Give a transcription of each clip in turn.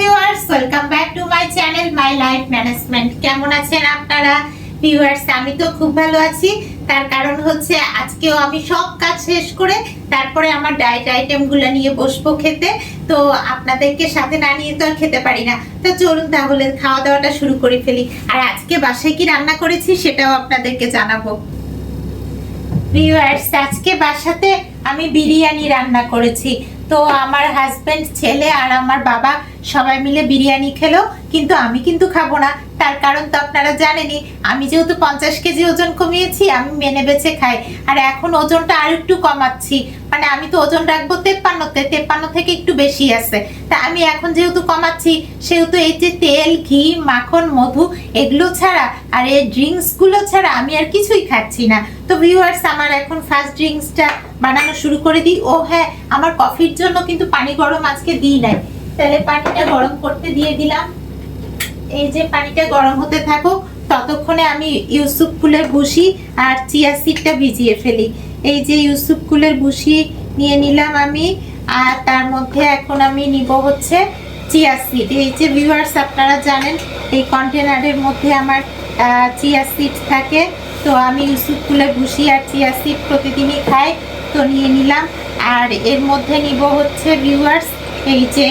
Viewers welcome back to my channel my life management কেমন আছেন আপনারা? ভিউয়ার্স আমি তো খুব ভালো আছি। তার কারণ হচ্ছে, আজকেও আমি সব কাজ শেষ করে তারপরে আমার ডায়েট আইটেমগুলো নিয়ে বসবো খেতে। তো আপনাদেরকে সাথে না নিয়ে তো আর খেতে পারি না। তো চলুন তাহলে খাওয়া দাওয়াটা শুরু করে ফেলি। আর আজকে বাসায় কি রান্না করেছি সেটাও আপনাদেরকে জানাব। ভিউয়ার্স আজকে বাসাতে আমি বিরিয়ানি রান্না করেছি। তো আমার হাজবেন্ড ছেলে আর আমার বাবা সবাই মিলে বিরিয়ানি খেলো, কিন্তু আমি কিন্তু খাব না। তার কারণ তো আপনারা জানেনই, আমি যেহেতু পঞ্চাশ কেজি ওজন কমিয়েছি, আমি মেনে বেছে খাই। আর এখন ওজনটা আর একটু কমাচ্ছি। মানে আমি তো ওজন রাখব তেপ্পান্নতে, তেপ্পান্ন থেকে একটু বেশি আছে। তা আমি এখন যেহেতু কমাচ্ছি, সেহেতু এই যে তেল, ঘি, মাখন, মধু, এগুলো ছাড়া আর এই ড্রিঙ্কসগুলো ছাড়া আমি আর কিছুই খাচ্ছি না। তো ভিউয়ার্স আমার এখন ফার্স্ট ড্রিঙ্কসটা বানানো শুরু করে দিই। ও হ্যাঁ আমার কফির জন্য কিন্তু পানি গরম আজকে দিই নাই। তাহলে পানিটা গরম করতে দিয়ে দিলাম। এই যে পানিটা গরম হতে থাকুক, ততক্ষণে আমি ইউসুফ ফুলের ভুসি আর চিয়া সিডটা ভিজিয়ে ফেলি। এই যে ইউসুফ ফুলের ভুসি নিয়ে নিলাম আমি, আর তার মধ্যে এখন আমি নিব হচ্ছে চিয়া সিড। এই যে ভিউয়ার্স আপনারা জানেন, এই কন্টেনারের মধ্যে আমার চিয়া সিড থাকে। তো আমি ইউসুফ ফুলের ভুসি আর চিয়া সিড প্রতিদিনই খাই। তো নিয়ে নিলাম। আর এর মধ্যে নিব হচ্ছে ভিউয়ার্স এই যে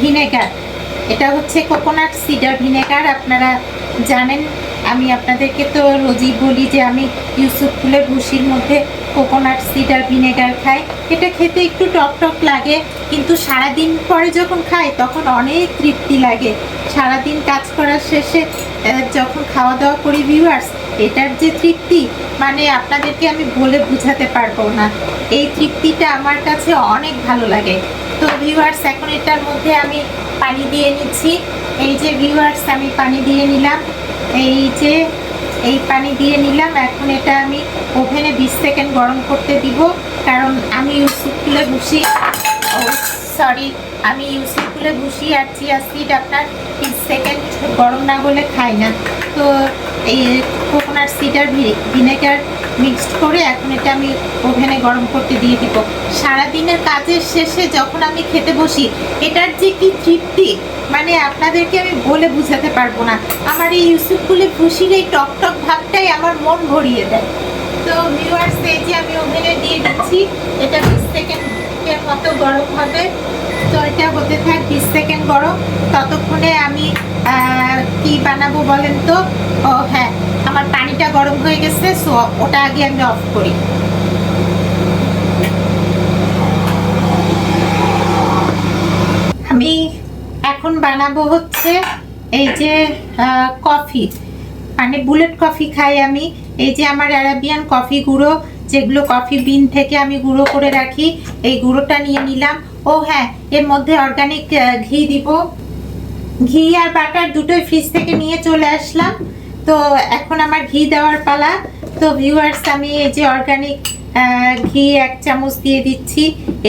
ভিনেগার। এটা হচ্ছে কোকোনাট সিডার ভিনেগার, আপনারা জানেন। আমি আপনাদেরকে তো রোজই বলি যে আমি ইউসুফ ফুলের ভুসির মধ্যে কোকোনাট সিডার ভিনেগার খাই। এটা খেতে একটু টক টক লাগে, কিন্তু সারাদিন পরে যখন খাই, তখন অনেক তৃপ্তি লাগে। সারাদিন কাজ করার শেষে যখন খাওয়া দাওয়া করি ভিউয়ার্স এটার যে তৃপ্তি মানে আপনাদেরকে আমি বলে বোঝাতে পারব না। এই তৃপ্তিটা আমার কাছে অনেক ভালো লাগে। তো ভিউয়ার্স এখন এটার মধ্যে আমি পানি দিয়ে নিচ্ছি। এই যে ভিউয়ার্স আমি পানি দিয়ে নিলাম। এই যে, এই পানি দিয়ে নিলাম। এখন এটা আমি ওভেনে বিশ সেকেন্ড গরম করতে দিব। কারণ আমি ইউসুফ ফুলে বসি। ও সরি আমি ইউসুফ ফুলে বসি আর চিয়া সিড আপনার বিশ সেকেন্ড গরম না হলে খাই না। তো এই কোকোনাট সিড আর ভিনেগার মিক্সড করে এখন এটা আমি ওভেনে গরম করতে দিয়ে দিব। সারাদিনের কাজের শেষে যখন আমি খেতে বসি, এটার যে কি তৃপ্তি? মানে আপনাদেরকে আমি বলে বুঝাতে পারব না। আমার এই ইউসুফ ফুলের খুশির এই টক টক ভাবটাই আমার মন ভরিয়ে দেয়। তো ভিউয়ার্স এই যে আমি ওভেনে দিয়ে দিচ্ছি, এটা বিশ সেকেন্ডের মতো গরম হবে। তো এটা হতে থাক বিশ সেকেন্ড গরম। ততক্ষণে আমি কি বানাবো বলেন তো? ও হ্যাঁ। আমার পানিটা গরম হয়ে গেছে সো ওটা আগে আমি অফ করি। আমি এখন বানাবো হচ্ছে এই যে কফি মানে বুলেট কফি খাই আমি। এই যে আমার অ্যারাবিয়ান কফি গুঁড়ো, যেগুলো কফি বিন থেকে আমি গুঁড়ো করে রাখি, এই গুঁড়োটা নিয়ে নিলাম। ও হ্যাঁ এর মধ্যে অর্গানিক ঘি দিব। ঘি আর বাটার দুটোই ফ্রিজ থেকে নিয়ে চলে আসলাম। তো এখন আমার ঘি দেওয়ার পালা। তো ভিউয়ার্স আমি এই যে অর্গানিক ঘি এক চামচ দিয়ে দিচ্ছি।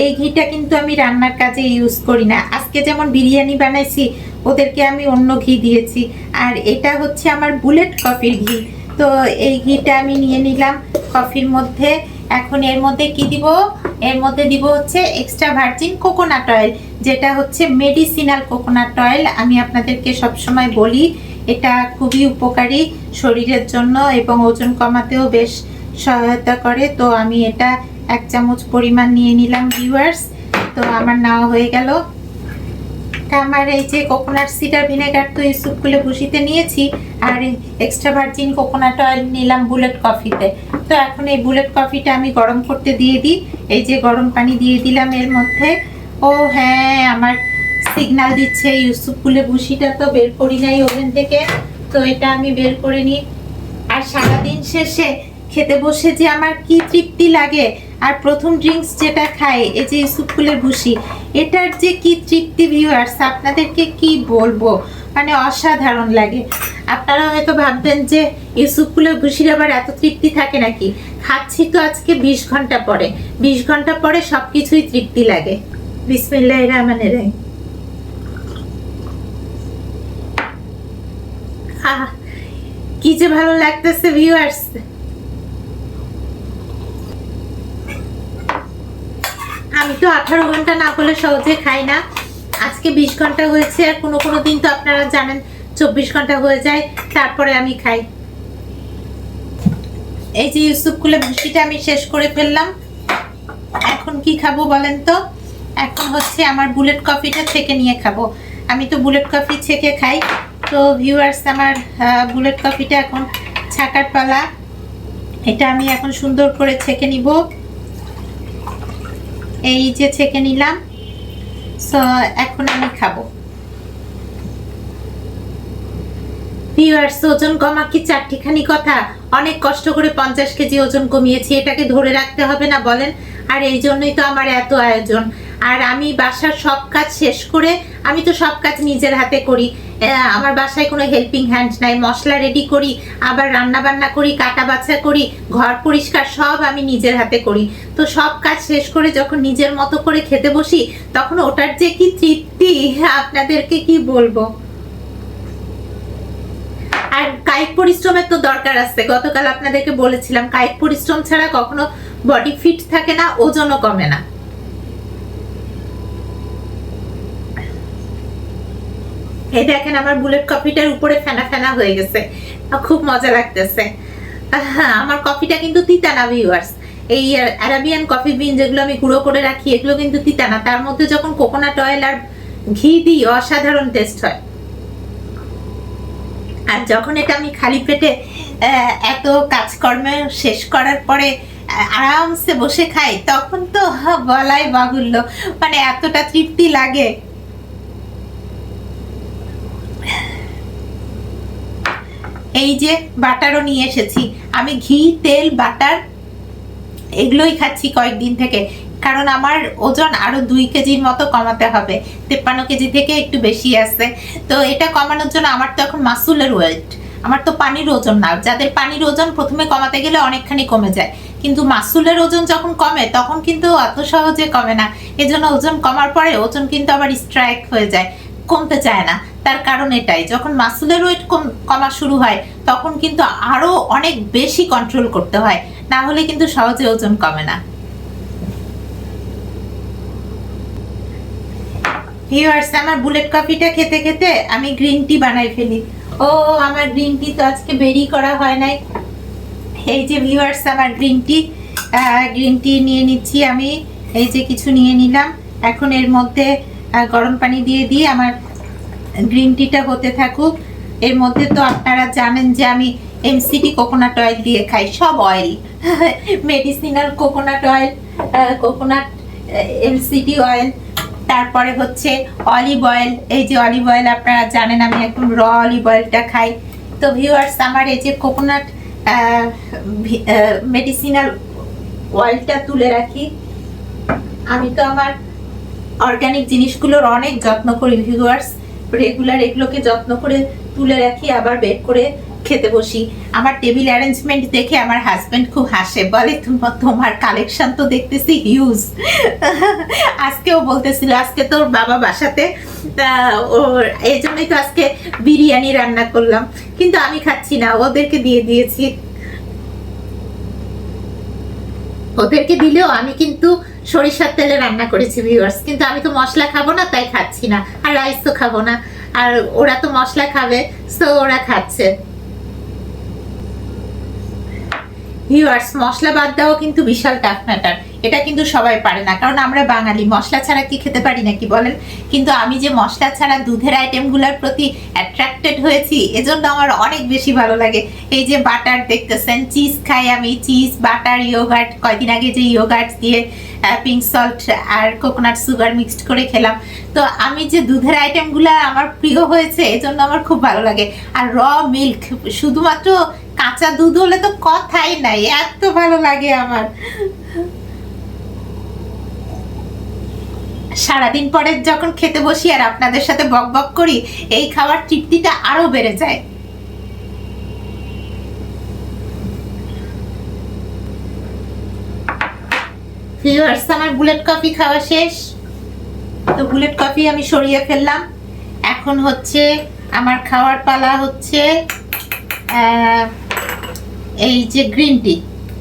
এই ঘিটা কিন্তু আমি রান্নার কাজে ইউজ করি না। আজকে যেমন বিরিয়ানি বানাইছি, ওদেরকে আমি অন্য ঘি দিয়েছি। আর এটা হচ্ছে আমার বুলেট কফির ঘি। তো এই ঘিটা আমি নিয়ে নিলাম কফির মধ্যে। এখন এর মধ্যে কি দিব? এর মধ্যে দিব হচ্ছে এক্সট্রা ভার্জিন কোকোনাট অয়েল যেটা হচ্ছে মেডিসিনাল কোকোনাট অয়েল আমি আপনাদেরকে সবসময় বলি এটা খুবই উপকারী শরীরের জন্য এবং ওজন কমাতেও বেশ সহায়তা করে। তো আমি এটা এক চামচ পরিমাণ নিয়ে নিলাম ভিউয়ার্স তো আমার নেওয়া হয়ে গেল। আমার এই যে কোকোনাট সিডার ভিনেগার তো ইউসুফ খুলে ভুষিতে নিয়েছি, আর এক্সট্রা ভার্জিন কোকোনাট অয়েল নিলাম বুলেট কফিতে তো এখন এই বুলেট কফিটা আমি গরম করতে দিয়ে দিই। এই যে গরম পানি দিয়ে দিলাম এর মধ্যে। ও হ্যাঁ আমার সিগন্যাল দিচ্ছে ইউসুফ ফুলে ভুষিটা তো বের করি নাই ওভেন থেকে। তো এটা আমি বের করে নিই। আর সারাদিন শেষে খেতে বসে যে আমার কি তৃপ্তি লাগে। আর প্রথম ড্রিঙ্কস যেটা খাই, এই যে ইউসুফ ফুলের ভুসি এটার যে কি তৃপ্তি ভিউয়ার্স আপনাদেরকে কি বলব? মানে অসাধারণ লাগে। আপনারা হয়তো ভাববেন যে ইউসুফ ফুলের ভুসির আবার এত তৃপ্তি থাকে নাকি? খাচ্ছি তো আজকে বিশ ঘণ্টা পরে। বিশ ঘণ্টা পরে সব কিছুই তৃপ্তি লাগে। বিসমিল্লাহ রহমানের রহিম। কি যে ভালো লাগতেছে ভিউয়ার্স আমি তো আঠারো ঘণ্টা না করলে সহজে খাই না। আজকে বিশ ঘণ্টা হয়েছে, আর কোনো কোনো দিন তো আপনারা জানেন, চব্বিশ ঘণ্টা হয়ে যায়, তারপরে আমি খাই। এই যে ইউসুফ কুলে ভুসিটা আমি শেষ করে ফেললাম। এখন কি খাব বলেন তো? এখন হচ্ছে আমার বুলেট কফিটা ছেঁকে নিয়ে খাব। আমি তো বুলেট কফি ছেঁকে খাই। তো ভিউয়ার্স আমার বুলেট কফিটা এখন ছাকার পালা। এটা আমি এখন সুন্দর করে ছেঁকে নিব। এই যে ছেঁকে নিলাম। সো এখন আমি খাব। ভিউয়ার্স ওজন কমা কি চারটিখানি কথা? অনেক কষ্ট করে পঞ্চাশ কেজি ওজন কমিয়েছি। এটাকে ধরে রাখতে হবে না, বলেন। আর এই জন্যই তো আমার এত আয়োজন। আর আমি বাসার সব কাজ শেষ করে, আমি তো সব কাজ নিজের হাতে করি। আমার বাসায় কোনো হেল্পিং হ্যান্ড নাই। মশলা রেডি করি, আবার রান্না বান্না করি কাটা বাছা করি, ঘর পরিষ্কার সব আমি নিজের হাতে করি। তো সব কাজ শেষ করে যখন নিজের মতো করে খেতে বসি, তখন ওটার যে কি তৃপ্তি, আপনাদেরকে কি বলব? আর কায়িক পরিশ্রমের তো দরকার আছে। গতকাল আপনাদেরকে বলেছিলাম, কায়িক পরিশ্রম ছাড়া কখনো বডি ফিট থাকে না, ওজনও কমে না। এই দেখেন আমার বুলেট কফিটার উপরে ফেনা ফেনা হয়ে গেছে। খুব মজা লাগতেছে। আমার কফিটা কিন্তু তিতা না ভিউয়ার্স এই অ্যারাবিয়ান কফি বিন যেগুলো আমি গুঁড়ো করে রাখি, এগুলো কিন্তু তিতা না তার মধ্যে যখন কোকোনাট অয়েল আর ঘি দিই, অসাধারণ টেস্ট হয়। আর যখন এটা আমি খালি পেটে এত কাজকর্ম শেষ করার পরে আরামসে বসে খাই, তখন তো বলাই বাহুল্য। মানে এতটা তৃপ্তি লাগে। এই যে বাটারও নিয়ে এসেছি। আমি ঘি, তেল, বাটার এগুলোই খাচ্ছি কয়েকদিন থেকে। কারণ আমার ওজন আরও দুই কেজির মতো কমাতে হবে। তেপ্পান্ন কেজি থেকে একটু বেশি আছে। তো এটা কমানোর জন্য আমার তো এখন মাসুলের ওয়েট আমার তো পানির ওজন না। যাদের পানির ওজন প্রথমে কমাতে গেলে অনেকখানি কমে যায়। কিন্তু মাসুলের ওজন যখন কমে, তখন কিন্তু অত সহজে কমে না। এজন্য ওজন কমার পরে ওজন কিন্তু আবার স্ট্রাইক হয়ে যায়। কমতে চায় না। তার কারণ এটাই, যখন মাসুলের ওয়েট কমা শুরু হয়, তখন কিন্তু আরও অনেক বেশি কন্ট্রোল করতে হয়, না হলে কিন্তু সহজে ওজন কমে না। ভিউয়ার্স আমার বুলেট কফিটা খেতে খেতে আমি গ্রিন টি বানাই ফেলি। ও, আমার গ্রিন টি তো আজকে বেরি করা হয় নাই। এই যে ভিউয়ার্স আমার গ্রিন টি গ্রিন টি নিয়ে নিচ্ছি আমি, এই যে কিছু নিয়ে নিলাম। এখন এর মধ্যে গরম পানি দিয়ে দিয়ে আমার গ্রিন টিটা হতে থাকুক, এর মধ্যে তো আপনারা জানেন যে আমি এমসিটি কোকোনাট অয়েল দিয়ে খাই, সব oil medicinal coconut oil coconut MCT oil তারপরে হচ্ছে অলিভ অয়েল এই যে অলিভ অয়েল আপনারা জানেন, আমি একদম র অলিভ অয়েলটা খাই। তো ভিউয়ার্স আমার এই যে কোকোনাট মেডিসিনাল অয়েলটা তুলে রাখি। আমি তো আমার অর্গানিক জিনিসগুলোর অনেক যত্ন করি ভিউয়ার্স রেগুলার এগুলোকে যত্ন করে তুলে রাখি, আবার বের করে খেতে বসি। আমার টেবিল অ্যারেঞ্জমেন্ট দেখে আমার হাজবেন্ড খুব হাসে, বলে তোমার কালেকশন তো দেখতেছি হিউজ আজকেও বলতেছিল, আজকে তোর বাবা বাসাতে ওর, এই জন্যই তো আজকে বিরিয়ানি রান্না করলাম। কিন্তু আমি খাচ্ছি না, ওদেরকে দিয়ে দিয়েছি। ওদেরকে দিলেও আমি কিন্তু সরিষার তেলে রান্না করেছি ভিউয়ার্স কিন্তু আমি তো মশলা খাব না, তাই খাচ্ছি না। আর রাইস তো খাব না। আর ওরা তো মশলা খাবে তো ওরা খাচ্ছে। ভিউয়ার্স মশলা বাদ দেওয়া কিন্তু বিশাল টাফ ম্যাটার এটা কিন্তু সবাই পারে না। কারণ আমরা বাঙালি, মশলা ছাড়া কি খেতে পারি নাকি বলেন? কিন্তু আমি যে মশলা ছাড়া দুধের আইটেমগুলোর প্রতি অ্যাট্রাক্টেড হয়েছি, এজন্য আমার অনেক বেশি ভালো লাগে। এই যে বাটার দেখতেছেন, চিজ খাই আমি, চিজ, বাটার, ইয়োগার্ট, কয়দিন আগে যে ইয়োগার্ট দিয়ে পিঙ্ক সল্ট আর কোকোনাট সুগার মিক্সড করে খেলাম। তো আমি যে দুধের আইটেমগুলো আমার প্রিয় হয়েছে, এজন্য আমার খুব ভালো লাগে। আর র মিল্ক শুধুমাত্র কাঁচা দুধ হলে তো কথাই নাই, এত ভালো লাগে আমার। সারাদিন পরে যখন খেতে বসি আর আপনাদের সাথে বক বক করি, এই খাবার তৃপ্তিটা আরও বেড়ে যায়। ভিউয়ার্স আমার বুলেট কফি খাওয়া শেষ। তো বুলেট কফি আমি সরিয়ে ফেললাম। এখন হচ্ছে আমার খাওয়ার পালা হচ্ছে এই যে গ্রিন টি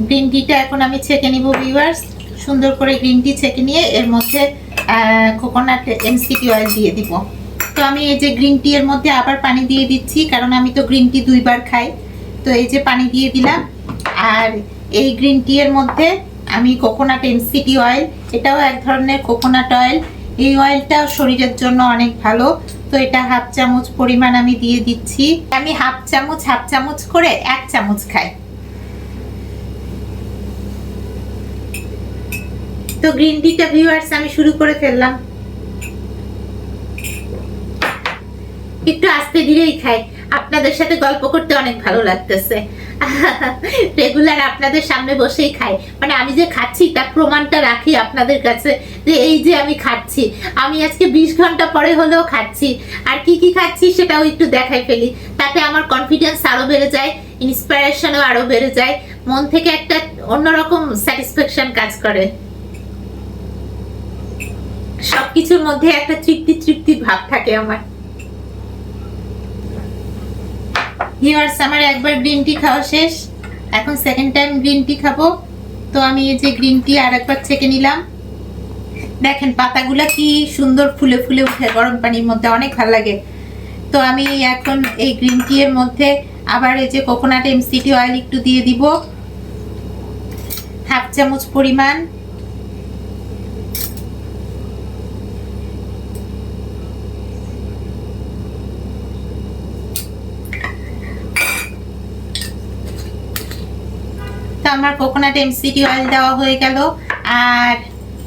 গ্রিন টিটা এখন আমি ছেঁকে নিব ভিউয়ার্স সুন্দর করে গ্রিন টি ছেঁকে নিয়ে এর মধ্যে কোকোনাট এমসিটি অয়েল দিয়ে দিব। তো আমি এই যে গ্রিন টি এর মধ্যে আবার পানি দিয়ে দিচ্ছি, কারণ আমি তো গ্রিন টি দুইবার খাই। তো এই যে পানি দিয়ে দিলাম, আর এই গ্রিন টি এর মধ্যে আমি কোকোনাট এমসিটি অয়েল এটাও এক ধরনের কোকোনাট অয়েল এই অয়েলটাও শরীরের জন্য অনেক ভালো। তো এটা হাফ চামচ পরিমাণ আমি দিয়ে দিচ্ছি। আমি হাফ চামচ হাফ চামচ করে এক চামচ খাই। তো গ্রিন টিটা ভিউয়ার্স আমি শুরু করে ফেললাম। একটু আস্তে ধীরেই খাই। আপনাদের সাথে গল্প করতে অনেক ভালো লাগতেছে। রেগুলার আপনাদের সামনে বসেই খাই। মানে আমি যে খাচ্ছি, তার প্রমাণটা রাখি আপনাদের কাছে যে এই যে আমি খাচ্ছি। আমি আজকে বিশ ঘণ্টা পরে হলেও খাচ্ছি। আর কি কি খাচ্ছি সেটাও একটু দেখাই ফেলি। তাতে আমার কনফিডেন্স আরও বেড়ে যায় ইন্সপিরেশনও আরও বেড়ে যায়। মন থেকে একটা অন্যরকম স্যাটিসফ্যাকশন কাজ করে। সবকিছুর মধ্যে একটা তৃপ্তি তৃপ্তি ভাব থাকে আমার। আমার একবার গ্রিন টি খাওয়া শেষ। এখন সেকেন্ড টাইম গ্রিন টি খাব। তো আমি এই যে গ্রিন টি আর একবার ছেঁকে নিলাম। দেখেন, পাতাগুলা কি সুন্দর ফুলে ফুলে উঠে, গরম পানির মধ্যে, অনেক ভালো লাগে। তো আমি এখন এই গ্রিন টি এর মধ্যে আবার এই যে কোকোনাট এমসিটি অয়েল একটু দিয়ে দিব। হাফ চামচ পরিমাণ। আমার কোকোনাট এমসিটি অয়েল দেওয়া হয়ে গেল। আর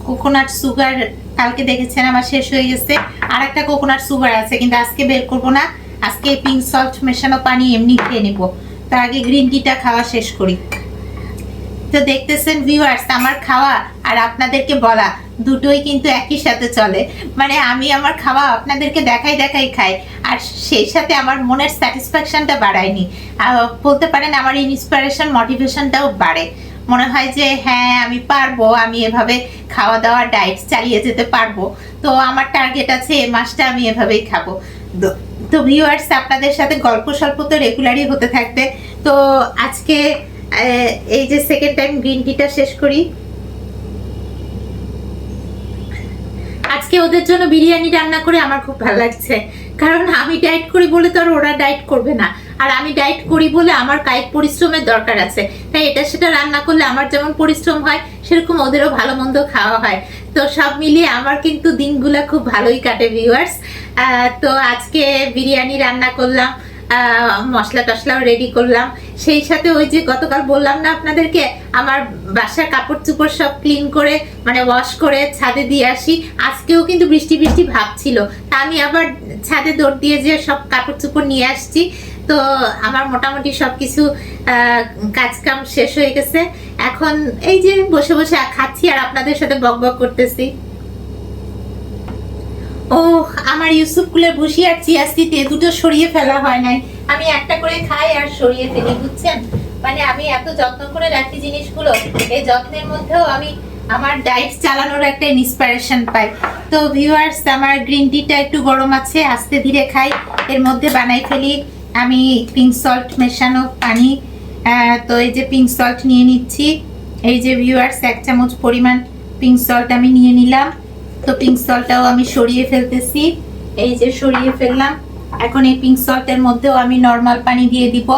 কোকোনাট সুগার কালকে দেখেছেন, আমার শেষ হয়ে গেছে। আর একটা কোকোনাট সুগার আছে, কিন্তু আজকে বের করব না। আজকে পিঙ্ক সল্ট মেশানো পানি এমনি খেয়ে নেব। তো আগে গ্রিন টিটা খাওয়া শেষ করি। তো দেখতেছেন ভিউয়ার্স আমার খাওয়া আর আপনাদেরকে বলা। দুটোই কিন্তু একই সাথে চলে। মানে আমি আমার খাওয়া আপনাদেরকে দেখাই দেখাই খাই, আর সেই সাথে আমার মনের স্যাটিসফ্যাকশনটা বাড়ায়নি। বলতে পারেন আমার ইন্সপিরেশন মোটিভেশনটাও বাড়ে। মনে হয় যে হ্যাঁ আমি পারব, আমি এভাবে খাওয়া দাওয়া ডায়েট চালিয়ে যেতে পারব। তো আমার টার্গেট আছে, এ মাসটা আমি এভাবেই খাব। তো- ভিউয়ার্স আপনাদের সাথে গল্প স্বল্প তো রেগুলারই হতে থাকবে। তো আজকে এই যে সেকেন্ড টাইম গ্রিন টিটা শেষ করি। আজকে ওদের জন্য বিরিয়ানি রান্না করে আমার খুব ভালো লাগছে। কারণ আমি ডায়েট করি বলে তো আর ওরা ডায়েট করবে না। আর আমি ডায়েট করি বলে আমার কায়িক পরিশ্রমের দরকার আছে। তাই এটা সেটা রান্না করলে আমার যেমন পরিশ্রম হয়, সেরকম ওদেরও ভালো মন্দ খাওয়া হয়। তো সব মিলিয়ে আমার কিন্তু দিনগুলো খুব ভালোই কাটে ভিউয়ার্স তো আজকে বিরিয়ানি রান্না করলাম মশলা টশলাও রেডি করলাম। সেই সাথে ওই যে গতকাল বললাম না আপনাদেরকে, আমার বাসার কাপড় চোপড় সব ক্লিন করে মানে ওয়াশ করে ছাদে দিয়ে আসি। আজকেও কিন্তু বৃষ্টি বৃষ্টি ভাব ছিল। তা আমি আবার ছাদে দৌড় দিয়ে যে সব কাপড় চোপড় নিয়ে আসছি। তো আমার মোটামুটি সব কিছু কাজ কাম শেষ হয়ে গেছে। এখন এই যে বসে বসে খাচ্ছি আর আপনাদের সাথে বক বক করতেছি। ও আমার ইউসুফ কুলের ভুসি আর চিয়াস্তিতে দুটো সরিয়ে ফেলা হয় নাই। আমি একটা করে খাই আর সরিয়ে ফেলি, বুঝছেন? মানে আমি এত যত্ন করে রাখি জিনিসগুলো, এই যত্নের মধ্যেও আমি আমার ডায়েট চালানোর একটা ইন্সপিরেশন পাই। তো ভিউয়ার্স আমার গ্রিন টিটা একটু গরম আছে, আস্তে ধীরে খাই। এর মধ্যে বানাই ফেলি আমি পিঙ্ক সল্ট মেশানো পানি। তো এই যে পিঙ্ক সল্ট নিয়ে নিচ্ছি। এই যে ভিউয়ার্স এক চামচ পরিমাণ পিঙ্ক সল্ট আমি নিয়ে নিলাম। তো পিঙ্ক সল্টটাও আমি সরিয়ে ফেলতেছি। এই যে সরিয়ে ফেললাম। এখন এই পিঙ্ক সল্টের মধ্যেও আমি নর্মাল পানি দিয়ে দিব।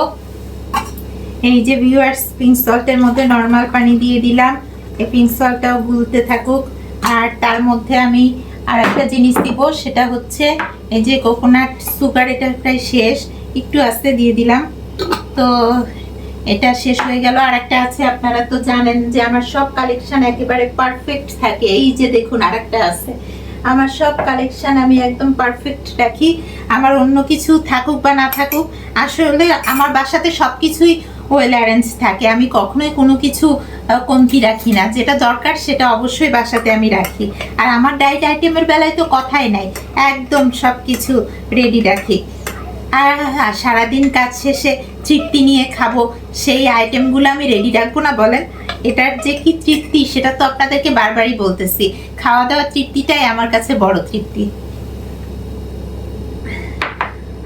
এই যে ভিউয়ার্স পিঙ্ক সল্টের মধ্যে নর্মাল পানি দিয়ে দিলাম। এই পিঙ্ক সল্টটাও গুলতে থাকুক। আর তার মধ্যে আমি আর একটা জিনিস দিব, সেটা হচ্ছে এই যে কোকোনাট সুগার এটা প্রায় শেষ। একটু আস্তে দিয়ে দিলাম। তো এটা শেষ হয়ে গেল। আর একটা আছে, আপনারা তো জানেন যে আমার সব কালেকশন একেবারে পারফেক্ট থাকে। এই যে দেখুন, আরেকটা আছে। আমার সব কালেকশন আমি একদম পারফেক্ট রাখি। আমার অন্য কিছু থাকুক বা না থাকুক, আসলে আমার বাসাতে সব কিছুই ওয়েল অ্যারেঞ্জ থাকে। আমি কখনোই কোনো কিছু কমতি রাখি না। যেটা দরকার সেটা অবশ্যই বাসাতে আমি রাখি। আর আমার ডায়েট আইটেমের বেলায় তো কথাই নাই, একদম সব কিছু রেডি রাখি। আর সারাদিন কাজ শেষে তৃপ্তি নিয়ে খাব, সেই আইটেমগুলো আমি রেডি রাখব না বলেন। এটার যে কি তৃপ্তি, সেটা তো আপনাদেরকে বারবারই বলতেছি। খাওয়া দাওয়া তৃপ্তিটাই আমার কাছে বড় তৃপ্তি।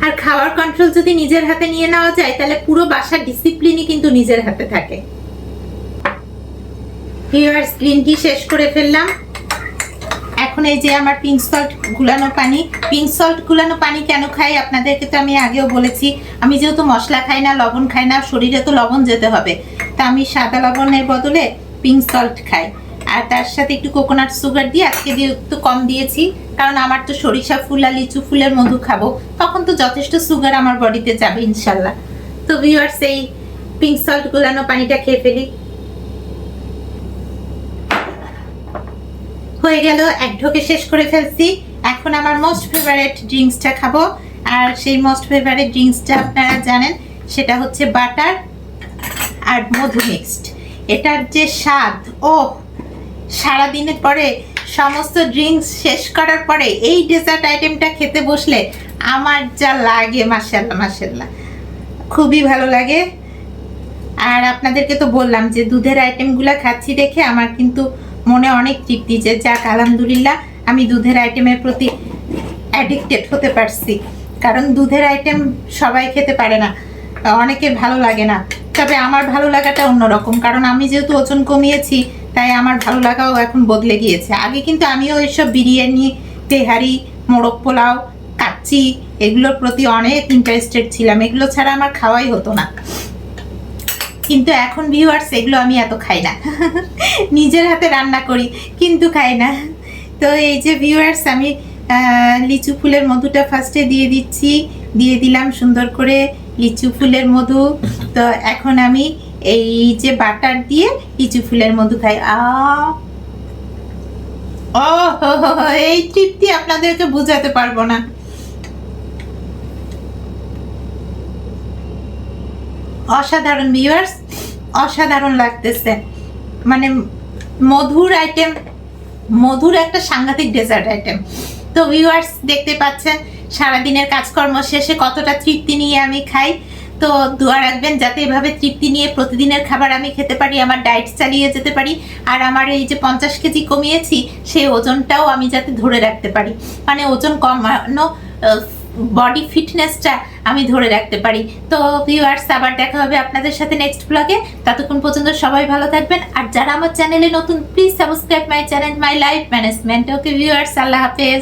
আর খাওয়ার কন্ট্রোল যদি নিজের হাতে নিয়ে নেওয়া যায়, তাহলে পুরো বাসার ডিসিপ্লিনই কিন্তু নিজের হাতে থাকে। ভিউয়ার্স গ্রিন টি শেষ করে ফেললাম। এখন এই যে আমার পিঙ্ক সল্ট গুলানো পানি পিঙ্ক সল্ট গুলানো পানি কেন খাই? আপনাদেরকে তো আমি আগেও বলেছি, আমি যেহেতু মশলা খাই না, লবণ খাই না, শরীরে তো লবণ যেতে হবে। তা আমি সাদা লবণের বদলে পিঙ্ক সল্ট খাই। আর তার সাথে একটু কোকোনাট সুগার দিয়ে আজকে দিয়ে একটু কম দিয়েছি, কারণ আমার তো সরিষা ফুল আর লিচু ফুলের মধু খাব, তখন তো যথেষ্ট সুগার আমার বডিতে যাবে ইনশাল্লাহ। তো ভিউয়ার্স এই পিঙ্ক সল্ট গুলানো পানিটা খেয়ে ফেলি। হয়ে গেল, এক ঢোকে শেষ করে ফেলছি। এখন আমার মোস্ট ফেভারিট ড্রিঙ্কসটা খাব। আর সেই মোস্ট ফেভারিট ড্রিঙ্কসটা আপনারা জানেন, সেটা হচ্ছে বাটার আর মধু মিক্সড এটার যে স্বাদ ও সারাদিনের পরে সমস্ত ড্রিঙ্কস শেষ করার পরে এই ডেজার্ট আইটেমটা খেতে বসলে আমার যা লাগে মাসাল্লাহ মাসাল্লাহ খুবই ভালো লাগে। আর আপনাদেরকে তো বললাম যে দুধের আইটেমগুলো খাচ্ছি দেখে আমার কিন্তু মনে অনেক তৃপ্তি যে যাক, আলহামদুলিল্লাহ, আমি দুধের আইটেমের প্রতি অ্যাডিক্টেড হতে পারছি। কারণ দুধের আইটেম সবাই খেতে পারে না, অনেকের ভালো লাগে না। তবে আমার ভালো লাগাটা অন্যরকম, কারণ আমি যেহেতু ওজন কমিয়েছি, তাই আমার ভালো লাগাও এখন বদলে গিয়েছে। আগে কিন্তু আমিও এইসব বিরিয়ানি, তেহারি মোড়ক পোলাও, কাচ্চি, এগুলোর প্রতি অনেক ইন্টারেস্টেড ছিলাম। এগুলো ছাড়া আমার খাওয়াই হতো না। কিন্তু এখন ভিউয়ার্স এগুলো আমি এত খাই না। নিজের হাতে রান্না করি, কিন্তু খাই না। তো এই যে ভিউয়ার্স আমি লিচু ফুলের মধুটা ফার্স্টে দিয়ে দিচ্ছি, দিয়ে দিলাম সুন্দর করে লিচু ফুলের মধু। তো এখন আমি এই যে বাটার দিয়ে লিচু ফুলের মধু খাই। আ, ও এই তৃপ্তি আপনাদেরকে বোঝাতে পারব না। অসাধারণ ভিউয়ার্স অসাধারণ লাগতেছে। মানে মধুর আইটেম মধুর একটা সাংঘাতিক ডেজার্ট আইটেম তো ভিউয়ার্স দেখতে পাচ্ছেন, সারাদিনের কাজকর্ম শেষে কতটা তৃপ্তি নিয়ে আমি খাই। তো দোয়া রাখবেন, যাতে এভাবে তৃপ্তি নিয়ে প্রতিদিনের খাবার আমি খেতে পারি, আমার ডায়েট চালিয়ে যেতে পারি। আর আমার এই যে পঞ্চাশ কেজি কমিয়েছি, সেই ওজনটাও আমি যাতে ধরে রাখতে পারি। মানে ওজন কমানো বডি ফিটনেসটা আমি ধরে রাখতে পারি। তো ভিউয়ার্স আবার দেখা হবে আপনাদের সাথে নেক্সট ব্লগে ততক্ষণ পর্যন্ত সবাই ভালো থাকবেন। আর যারা আমার চ্যানেলে নতুন please subscribe my channel my life management okay viewers আল্লাহ হাফেজ।